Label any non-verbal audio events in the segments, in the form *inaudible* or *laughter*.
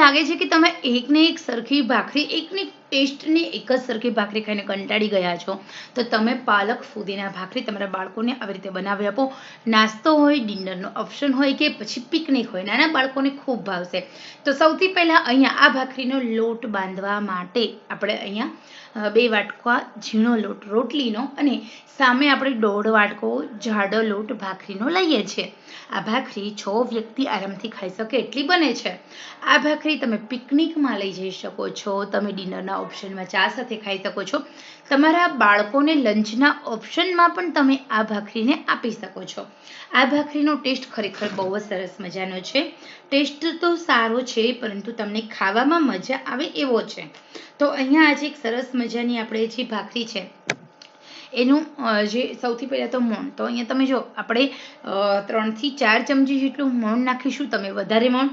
લાગે છે કે તમે એકને એક સરખી ભાખરી, એકને એક ટેસ્ટની એક જ સરખી ભાખરી ખાઈને કંટાળી ગયા છો. તો તમે પાલક ફુદીના ભાખરી તમારા બાળકોને આવી રીતે બનાવી આપો. નાસ્તો હોય, ડિનરનો ઓપ્શન હોય કે પછી પિકનિક હોય, નાના બાળકોને ખૂબ ભાવશે. તો સૌથી પહેલાં અહીંયા આ ભાખરીનો લોટ બાંધવા માટે આપણે અહીંયા બે વાટકા ઝીણો લોટ રોટલીનો અને સામે આપણે દોઢ વાટકો જાડો લોટ ભાખરીનો લઈએ છીએ. આ ભાખરી છ વ્યક્તિ આરામથી ખાઈ શકે એટલી બને છે. આ ભાખરી તમે પિકનિકમાં લઈ જઈ શકો છો, તમે ડિનરના ઓપ્શનમાં ચા સાથે ખાઈ શકો છો. તમારા બાળકોને લંચના ઓપ્શનમાં પણ તમે આ ભાખરીને આપી શકો છો. આ ભાખરીનો ટેસ્ટ ખરેખર બહુ જ સરસ મજાનો છે. ટેસ્ટ તો સારો છે, પરંતુ તમને ખાવામાં મજા આવે એવો છે. તો અહીંયા આજે એક સરસ મજાની આપણે જે ભાખરી છે, એનું જે સૌથી પહેલાં તો મોણ. તો અહીંયા તમે જો, આપણે ત્રણથી ચાર ચમચી જેટલું મોણ નાખીશું, તમે વધારે મોણ.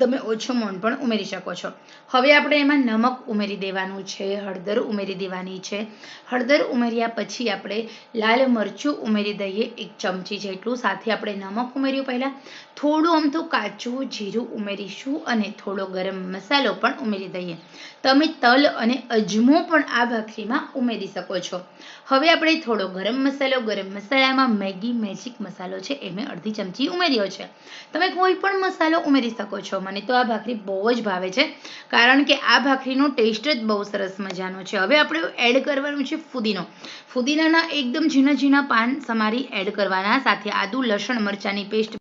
તમે ઓછો મોણ પણ ઉમેરી શકો છો. હવે આપણે એમાં નમક ઉમેરી દેવાનું છે, હળદર ઉમેરી દેવાની છે. હળદર ઉમેર્યા પછી આપણે લાલ મરચું ઉમેરી દઈએ એક ચમચી જેટલું. સાથે આપણે નમક ઉમેર્યું પહેલાં. થોડું આમ તો કાચું જીરું ઉમેરીશું અને થોડો ગરમ મસાલો પણ ઉમેરી દઈએ. તમે તલ અને અજમો પણ આ ભાખરીમાં ઉમેરી શકો છો. હવે આપણે થોડો ગરમ મસાલો, ગરમ મસાલામાં મેગી, મેજિક મસાલો છે, એ અડધી ચમચી ઉમેર્યો છે. તમે કોઈ પણ મસાલો ઉમેરી શકો છો. મને તો આ ભાખરી બહુ જ ભાવે છે. કારણ કે આ ભાખરીનો ટેસ્ટ જ બહુ સરસ મજાનો છે. હવે આપણે એડ કરવાનું છે ફુદીનો. ફુદીનાના એકદમ ઝીણા ઝીણા પાન સમારી એડ કરવાના, સાથે આદુ, લસણ, મરચાંની પેસ્ટ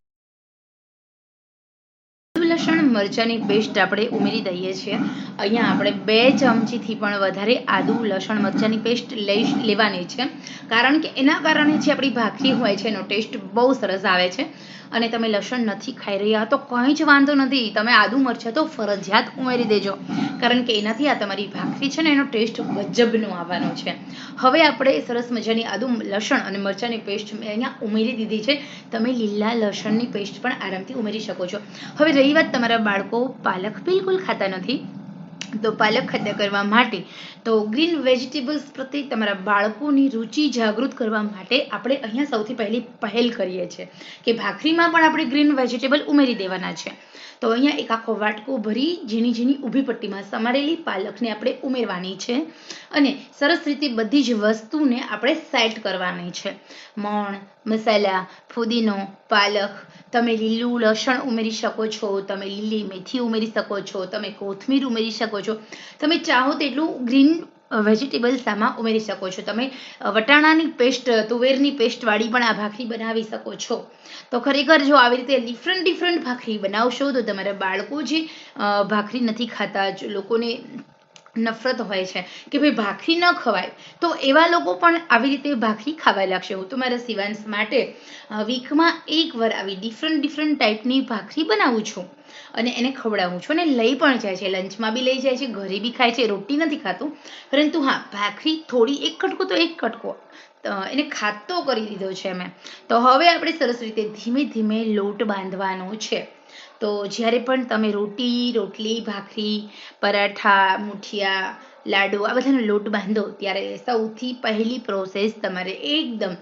મરચાંની પેસ્ટ આપણે ઉમેરી દઈએ છીએ. અહીંયા આપણે બે ચમચીથી પણ વધારે આદુ, લસણ, મરચાંની પેસ્ટ લઈ લેવાની છે. કારણ કે એના કારણે જે આપણી ભાખરી હોય છે, એનો ટેસ્ટ બહુ સરસ આવે છે. અને તમે લસણ નથી ખાઈ રહ્યા તો કંઈ જ વાંધો નથી. તમે આદુ, મરચાં તો ફરજિયાત ઉમેરી દેજો. કારણ કે એનાથી આ તમારી ભાખરી છે ને, એનો ટેસ્ટ ગજબનો આવવાનો છે. હવે આપણે સરસ મજાની આદુ, લસણ અને મરચાંની પેસ્ટ મેં અહીંયા ઉમેરી દીધી છે. તમે લીલા લસણની પેસ્ટ પણ આરામથી ઉમેરી શકો છો. હવે રહી વાત તમારા બાળકો પાલક બિલકુલ ખાતા નથી. તો પાલક ખાતા કરવા માટે તો ગ્રીન વેજીટેબલ્સ પ્રત્યે તમારા બાળકોની રુચિ જાગૃત કરવા માટે આપણે અહીંયા સૌથી પહેલી પહેલ કરીએ છીએ કે ભાખરીમાં પણ આપણે ગ્રીન વેજીટેબલ ઉમેરી દેવાના છે. તો અહીંયા એક આખો વાટકો ભરી ઝીણી ઝીણી ઊભી પટ્ટીમાં સમારેલી પાલકને આપણે ઉમેરવાની છે અને સરસ રીતે બધી જ વસ્તુને આપણે સેટ કરવાની છે. મણ, મસાલા, ફુદીનો, પાલક, તમે લીલું લસણ ઉમેરી શકો છો, તમે લીલી મેથી ઉમેરી શકો છો, તમે કોથમીર ઉમેરી શકો છો. તમે ચાહો તેટલું ગ્રીન વેજીટેબલ્સ આમાં ઉમેરી શકો છો. તમે વટાણાની પેસ્ટ, તુવેરની પેસ્ટવાળી પણ આ ભાખરી બનાવી શકો છો. તો ખરેખર જો આવી રીતે ડિફરન્ટ ડિફરન્ટ ભાખરી બનાવશો, તો તમારા બાળકો જે ભાખરી નથી ખાતા લોકોને નફરત હોય છે કે ભાઈ ભાખરી ન ખવાય, તો એવા લોકો પણ આવી રીતે ભાખરી ખાવા લાગશે. હું તો મારા સિવાન્સ માટે વીકમાં વીકમાં એકવાર આવી ડિફરન્ટ ડિફરન્ટ ટાઈપની ભાખરી બનાવું છું અને એને ખવડાવું છું અને લઈ પણ જાય છે. લંચમાં બી લઈ જાય છે, ઘરે બી ખાય છે, રોટી નથી ખાતું. પરંતુ હા, ભાખરી થોડી એક કટકો તો એક કટકો એને ખાતો કરી દીધો છે મેં. તો હવે આપણે સરસ રીતે ધીમે ધીમે લોટ બાંધવાનો છે. તો જ્યારે પણ તમે રોટી, રોટલી, ભાખરી, પરાઠા, મુઠિયા, લાડુ આ બધાનો લોટ બાંધો, ત્યારે સૌથી પહેલી પ્રોસેસ તમારે એકદમ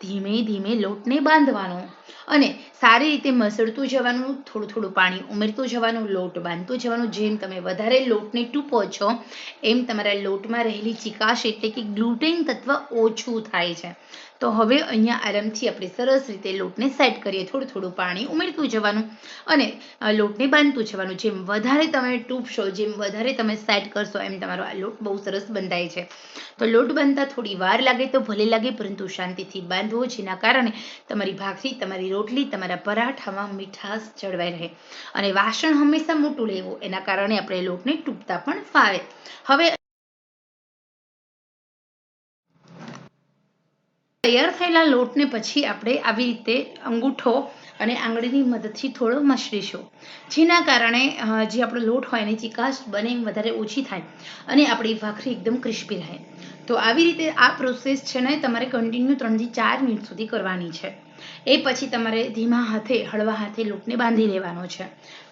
ધીમે ધીમે લોટને બાંધવાનો. અને સારી રીતે મસળતું જવાનું, થોડું થોડું પાણી ઉમેરતું જવાનું, લોટ બાંધતું જવાનું, જેમ તમે વધારે લોટને ટૂંપો છો, એમ તમારા લોટમાં રહેલી ચિકાશ એટલે કે ગ્લુટેન તત્વ ઓછું થાય છે. તો હવે અહીંયા આરામથી આપણે સરસ રીતે લોટને સેટ કરીએ, થોડું થોડું પાણી ઉમેરતું જવાનું અને લોટને બાંધતું જવાનું. જેમ વધારે તમે ટૂંપશો જેમ વધારે તમે સેટ કરશો, એમ તમારો આ લોટ બહુ સરસ બંધાય છે. તો લોટ બાંધતા થોડી વાર લાગે તો ભલે લાગે, પરંતુ શાંતિથી બાંધવો, જેના કારણે તમારી ભાખરી, તમારી રોટલી, તમારા પરાઠામાં મીઠાશ જળવાઈ રહે. અને વાસણ હંમેશા મોટું લેવું, એના કારણે આપણે લોટને તૂટતા પણ ફાવે. હવે તૈયાર થયેલા લોટને પછી આપણે આવી રીતે અંગૂઠો અને આંગળીની મદદથી થોડો મસળીશું. જેના કારણે જે આપણો લોટ હોય એની ચિકાશ બને વધારે ઓછી થાય અને આપણી ભાખરી એકદમ ક્રિસ્પી રહે. તો આવી રીતે આ પ્રોસેસ છે ને તમારે કન્ટિન્યુ ત્રણથી ચાર મિનિટ સુધી કરવાની છે. એ પછી તમારે ધીમા હાથે, હળવા હાથે લોટને બાંધી લેવાનો છે.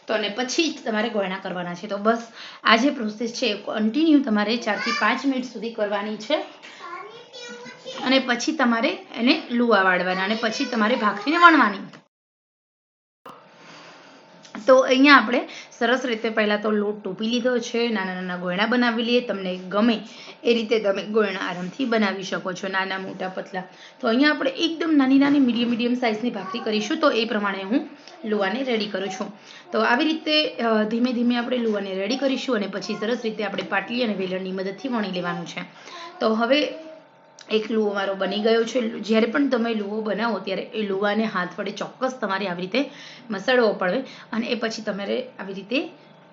તો અને પછી જ તમારે ગોયણા કરવાના છે. તો બસ, આ જે પ્રોસેસ છે કન્ટિન્યુ તમારે ચારથી પાંચ મિનિટ સુધી કરવાની છે. અને પછી તમારે એને લુવા વાળવાના અને પછી તમારે ભાખરીને વણવાની. તો અહીંયા આપણે સરસ રીતે પહેલાં તો લોટ ટોપી લીધો છે, નાના નાના ગોયણા બનાવી લઈએ, તમને ગમે એ રીતે તમે ગોયણા આરામથી બનાવી શકો છો, નાના મોટા પતલા. તો અહીંયા આપણે એકદમ નાની નાની મીડિયમ મીડિયમ સાઇઝની ભાખરી કરીશું, તો એ પ્રમાણે હું લુવાને રેડી કરું છું. તો આવી રીતે ધીમે ધીમે આપણે લુવાને રેડી કરીશું અને પછી સરસ રીતે આપણે પાટલી અને વેલણની મદદથી વણી લેવાનું છે. તો હવે એક લુઓ મારો બની ગયો છે. જ્યારે પણ તમે લુઓ બનાવો ત્યારે એ લુવાને હાથ વડે ચોક્કસ તમારે આવી રીતે મસળવો પડે અને એ પછી તમારે આવી રીતે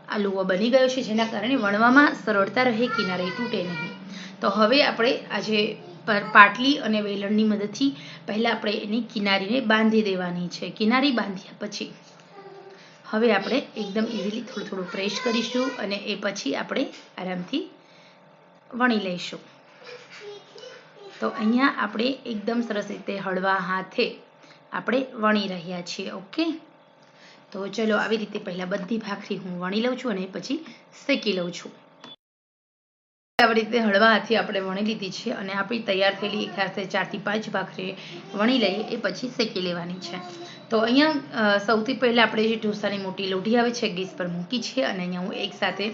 આ લુઓ બની ગયો છે, જેના કારણે વણવામાં સરળતા રહે, કિનારે તૂટે નહીં. તો હવે આપણે આજે પાટલી અને વેલણની મદદથી પહેલાં આપણે એની કિનારીને બાંધી દેવાની છે. કિનારી બાંધ્યા પછી હવે આપણે એકદમ ઇઝીલી થોડું થોડું પ્રેસ કરીશું અને એ પછી આપણે આરામથી વણી લઈશું. તો અહીંયા આપણે એકદમ સરસ રીતે હળવા હાથે આપણે વણી રહ્યા છીએ, ઓકે? તો ચલો આવી રીતે પહેલાં બધી ભાખરી હું વણી લઉં છું અને પછી શેકી લઉં છું. આવી રીતે હળવા હાથે આપણે વણી લીધી છે અને આપણી તૈયાર થયેલી એક સાથે ચારથી પાંચ ભાખરી વણી લઈએ, એ પછી શેકી લેવાની છે. તો અહીંયા સૌથી પહેલાં આપણે જે ઢોસાની મોટી લોઢી આવે છે, ગેસ પર મૂકી છે અને અહીંયા હું એકસાથે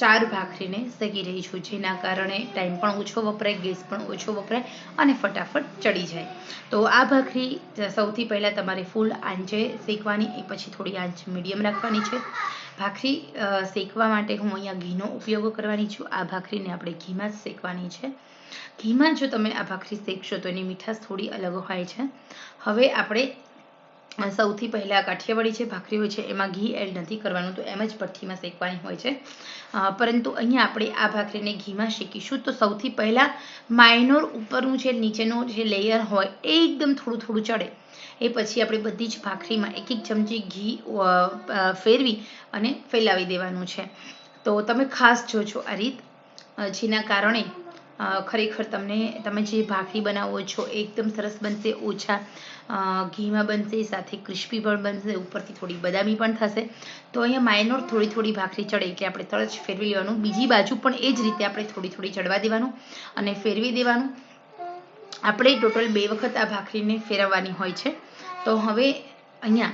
ચાર ભાખરીને શેકી રહી છું, જેના કારણે ટાઈમ પણ ઓછો વપરાય, ગેસ પણ ઓછો વપરાય અને ફટાફટ ચડી જાય. તો આ ભાખરી સૌથી પહેલાં તમારે ફૂલ આંચે શેકવાની, એ પછી થોડી આંચ મીડિયમ રાખવાની છે. ભાખરી શેકવા માટે હું અહીંયા ઘીનો ઉપયોગ કરવાની છું. આ ભાખરીને આપણે ઘીમાં જ શેકવાની છે. ઘીમાં જો તમે આ ભાખરી શેકશો તો એની મીઠાશ થોડી અલગ હોય છે. હવે આપણે સૌથી પહેલાં કાઠિયાવાડી જે ભાખરી હોય છે, એમાં ઘી એડ નથી કરવાનું, તો એમ જ ભઠ્ઠીમાં શેકવાની હોય છે. પરંતુ અહીંયા આપણે આ ભાખરીને ઘીમાં શેકીશું. તો સૌથી પહેલાં માઇનોર ઉપરનું જે નીચેનું જે લેયર હોય, એ એકદમ થોડું થોડું ચડે. એ પછી આપણે બધી જ ભાખરીમાં એક એક ચમચી ઘી ફેરવી અને ફેલાવી દેવાનું છે. તો તમે ખાસ જોજો આ રીત. જેના કારણે ખરેખર તમને, તમે જે ભાખરી બનાવો છો, એકદમ સરસ બનશે, ઓછા ઘીમાં બનશે, સાથે ક્રિસ્પી પણ બનશે, ઉપરથી થોડી બદામી પણ થશે. તો અહીંયા માઇનોર થોડી થોડી ભાખરી ચડે એટલે આપણે તરત જ ફેરવી લેવાનું. બીજી બાજુ પણ એ જ રીતે આપણે થોડી થોડી ચડવા દેવાનું અને ફેરવી દેવાનું. આપણે ટોટલ બે વખત આ ભાખરીને ફેરવવાની હોય છે. તો હવે અહીંયા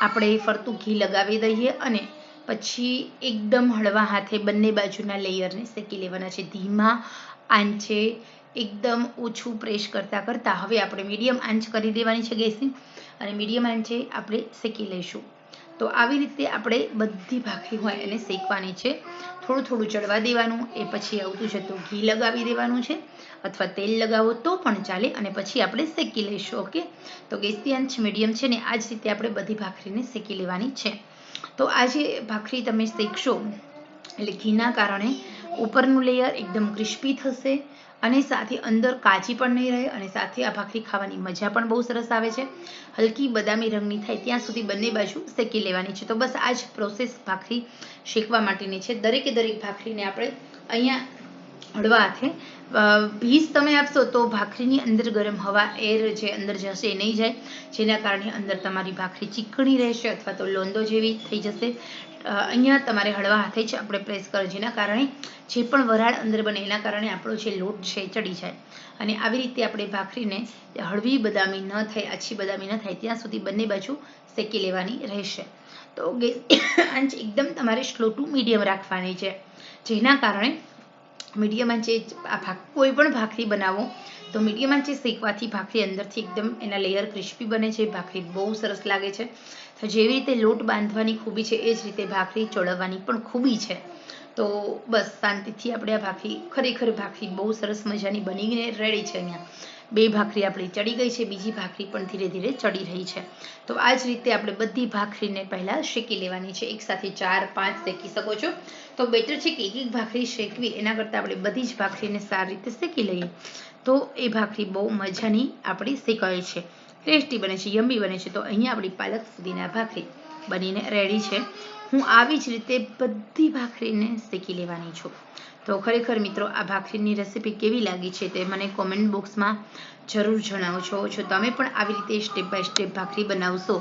આપણે ફરતું ઘી લગાવી દઈએ અને પછી એકદમ હળવા હાથે બંને બાજુના લેયરને શેકી લેવાના છે. ધીમા આંચે એકદમ ઓછું પ્રેસ કરતાં કરતાં હવે આપણે મીડિયમ આંચ કરી દેવાની છે ગેસની અને મીડિયમ આંચે આપણે શેકી લઈશું. તો આવી રીતે આપણે બધી ભાખરી હોય એને શેકવાની છે. થોડું થોડું ચડવા દેવાનું, એ પછી આવતું જતું ઘી લગાવી દેવાનું છે અથવા તેલ લગાવો તો પણ ચાલે અને પછી આપણે શેકી લઈશું, ઓકે? તો ગેસની આંચ મીડિયમ છે ને આ જ રીતે આપણે બધી ભાખરીને શેકી લેવાની છે. તો આ ભાખરી તમે શેકશો એટલે ઘીના કારણે ઉપરનું લેયર એકદમ ક્રિસ્પી થશે અને સાથે અંદર કાચી પણ નહીં રહે અને સાથે આ ભાખરી ખાવાની મજા પણ બહુ સરસ આવે છે. હલકી બદામી રંગની થાય ત્યાં સુધી બંને બાજુ શેકી લેવાની છે. તો બસ આ જ પ્રોસેસ ભાખરી શેકવા માટેની છે. દરેકે દરેક ભાખરીને આપણે અહીંયા હળવા હાથે ભીસ તમે આપશો તો ભાખરીની અંદર ગરમ હવા એર જે અંદર જશે નહીં જાય. જેના કારણે અંદર તમારી ભાખરી ચીકણી રહેશે અથવા તો લોંદો જેવી થઈ જશે. અહીંયા તમારે હળવા હાથે જ આપણે પ્રેસ કરો, જેના કારણે જે પણ વરાળ અંદર બને એના કારણે આપણો જે લોટ છે ચડી જાય. અને આવી રીતે આપણે ભાખરીને હળવી બદામી ન થાય, આછી બદામી ન થાય, ત્યાં સુધી બંને બાજુ શેકી લેવાની રહેશે. તો ગેસ *coughs* આંચ એકદમ તમારે સ્લો ટુ મીડિયમ રાખવાની છે. જેના કારણે મીડિયમ આંચે આ ભાખ કોઈ પણ ભાખરી બનાવો, તો મીડિયમ આંચે શેકવાથી ભાખરી અંદરથી એકદમ એના લેયર ક્રિસ્પી બને છે, ભાખરી બહુ સરસ લાગે છે. તો જેવી રીતે લોટ બાંધવાની ખૂબી છે, એ જ રીતે ભાખરી ચોળવવાની પણ ખૂબી છે. તો બસ શાંતિથી આપણે આ ભાખરી, ખરેખર ભાખરી બહુ સરસ મજાની બનીને રેડી છે અહીંયા. બે ભાખરી આપણી ચડી ગઈ છે, બીજી ભાખરી પણ ધીરે ધીરે ચડી રહી છે. તો આ જ રીતે આપણે બધી ભાખરીને પહેલાં શેકી લેવાની છે. એકસાથે ચાર, પાંચ શેકી શકો છો. તો બેટર છે કે એક એક ભાખરી શેકવી, એના કરતાં આપણે બધી જ ભાખરીને સારી રીતે શેકી લઈએ. તો એ ભાખરી બહુ મજાની આપણી શેકાય છે. ટેસ્ટી બને છે યમ્મી બને છે. તો અહીંયા આપણી પાલક સુધીના ભાખરી બનીને રેડી છે. હું આવી જ રીતે બધી ભાખરીને શેકી લેવાની છું. તો ખરેખર મિત્રો, આ ભાખરીની રેસીપી કેવી લાગી છે તે મને કોમેન્ટ બોક્સમાં જરૂર જણાવજો. જો તમે પણ આવી રીતે સ્ટેપ બાય સ્ટેપ ભાખરી બનાવશો,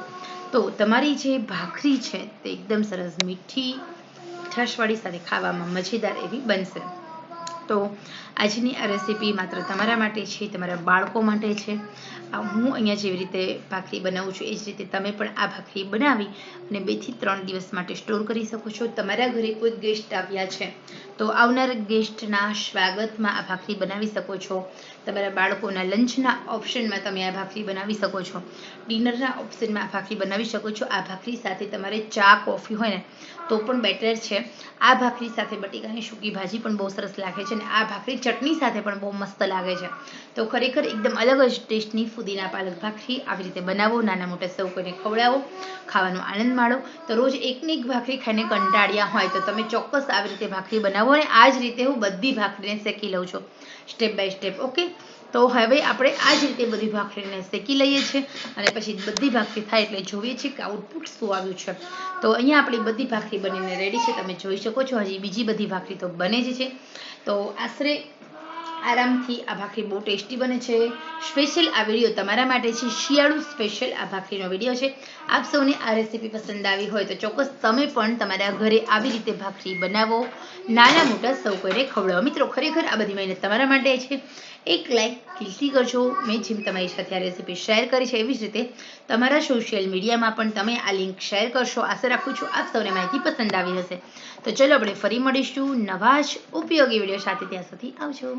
તો તમારી જે ભાખરી છે તે એકદમ સરસ મીઠી, મીઠાશવાળી સાથે ખાવામાં મજેદાર એવી બનશે. તો આજની આ રેસીપી માત્ર તમારા માટે છે, તમારા બાળકો માટે છે. હું અહીંયા જેવી રીતે ભાખરી બનાવું છું, એ જ રીતે તમે પણ આ ભાખરી બનાવી અને બેથી ત્રણ દિવસ માટે સ્ટોર કરી શકો છો. તમારા ઘરે કોઈ ગેસ્ટ આવ્યા છે, તો આવનાર ગેસ્ટના સ્વાગતમાં આ ભાખરી બનાવી શકો છો. તમારા બાળકોના લંચના ઓપ્શનમાં તમે આ ભાખરી બનાવી શકો છો. ડિનરના ઓપ્શનમાં આ ભાખરી બનાવી શકો છો. આ ભાખરી સાથે તમારે ચા, કોફી હોય ને, તો પણ બેટર છે. આ ભાખરી સાથે બટેકાની સૂકી ભાજી પણ બહુ સરસ લાગે છે. અને આ ભાખરી ચટણી સાથે પણ બહુ મસ્ત લાગે છે. તો ખરેખર એકદમ અલગ જ ટેસ્ટની ફુદીના પાલક ભાખરી આવી રીતે બનાવો, નાના મોટા સૌ કોઈને ખવડાવો, ખાવાનો આનંદ માણો. તો રોજ એકની એક ભાખરી ખાઈને કંટાળ્યા હોય તો તમે ચોક્કસ આવી રીતે ભાખરી બનાવો અને આ જ રીતે હું બધી ભાખરીને શેકી લઉં છું. Step by step, okay? તો હવે આપણે આ જ રીતે બધી ભાખરીને શેકી લઈએ છીએ અને પછી બધી ભાખરી થાય એટલે જોઈએ છીએ કે આઉટપુટ શું આવ્યું છે. તો અહીંયા આપણી બધી ભાખરી બનીને રેડી છે. તમે જોઈ શકો છો હજી બીજી બધી ભાખરી તો બને જ છે. તો આશરે આરામથી આ ભાખરી બહુ ટેસ્ટી બને છે. સ્પેશિયલ આ વીડિયો તમારા માટે છે. શિયાળુ સ્પેશિયલ આ ભાખરીનો વીડિયો છે. આપ સૌને આ રેસીપી પસંદ આવી હોય તો ચોક્કસ તમે પણ તમારા ઘરે આવી રીતે ભાખરી બનાવો. નાના મોટા સૌ કોઈને ખવડાવો. મિત્રો, ખરેખર આ બધી મહેનત તમારા માટે છે. એક લાઈક ક્લિકી કરજો. મેં જેમ તમારી સાથે આ રેસીપી શેર કરી છે એવી જ રીતે તમારા સોશિયલ મીડિયામાં પણ તમે આ લિંક શેર કરશો. આશા રાખું છું આપ સૌને માહિતી પસંદ આવી હશે. તો ચલો આપણે ફરી મળીશું નવા જ ઉપયોગી વીડિયો સાથે. ત્યાં સુધી આવજો.